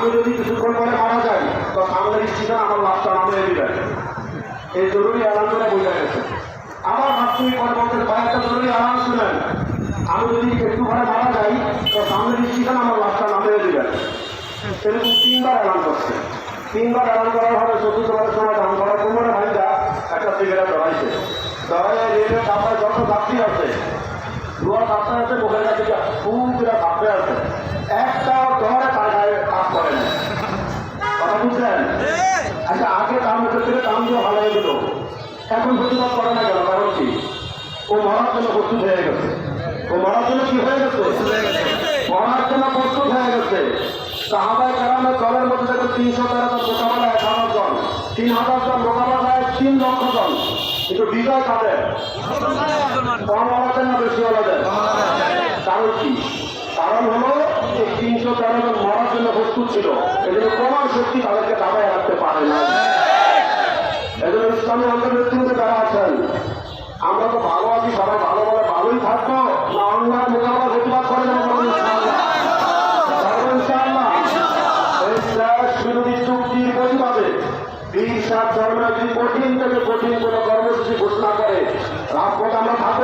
আমি যদি কিছুক্ষণ পরে মারা যাই, তো সামনের স্ত্রীটা আমার লাশটা নামিয়ে দিবেন এই জরুরি এলান করে বোঝা গেছে। আমার মাতৃ ভাই একটা জরুরি এলান শুনেন। আমি যদি একটু পরে মারা যাই, তো সামনের স্ত্রীটা আমার লাশটা নামিয়ে দিবেন এরকম তিনবার এলান করছে। তিনবার এলান করার পরে চতুর্থবারের সময় দাম করার কোমরে ভাইটা একটা সিগারেট ধরাইছে। ধরাইয়া রেলের কাপড়ে যত যাত্রী আছে, দুয়ার কাপড়ে আছে মুখের কাছে খুব আচ্ছা আগে তার করতে থেকে দাম দিয়ে ভালো হয়ে গেল। এখন প্রতিবাদ করে না কেন? কারণ কি? ও মরার জন্য প্রস্তুত হয়ে গেছে। ও মরার জন্য কি হয়ে গেছে? মরার জন্য প্রস্তুত হয়ে গেছে। সাহাবাই কারামের দলের মধ্যে দেখো তিনশো তেরো মোকাবেলা এক হাজার জন। তিন হাজার জন মোকাবেলায় তিন লক্ষ জন। কিন্তু বিজয় কাদের? কম আলাদা না বেশি আলাদা কারণ কি? কারণ হলো এই তিনশো তেরো জন প্রস্তুত ছিল। এজন্য প্রমাণ শক্তি তাদেরকে দাবায় রাখতে পারে না এজন্য ইসলামী অন্তর্নেতৃত্বে যারা আছেন, আমরা তো ভালো আছি, সবাই ভালো বলে ভালোই থাকব। না অন্যান্য মোকাবেলা প্রতিবাদ করে কঠিন থেকে কঠিন ঘোষণা করে, রাজপথ আমরা থাকব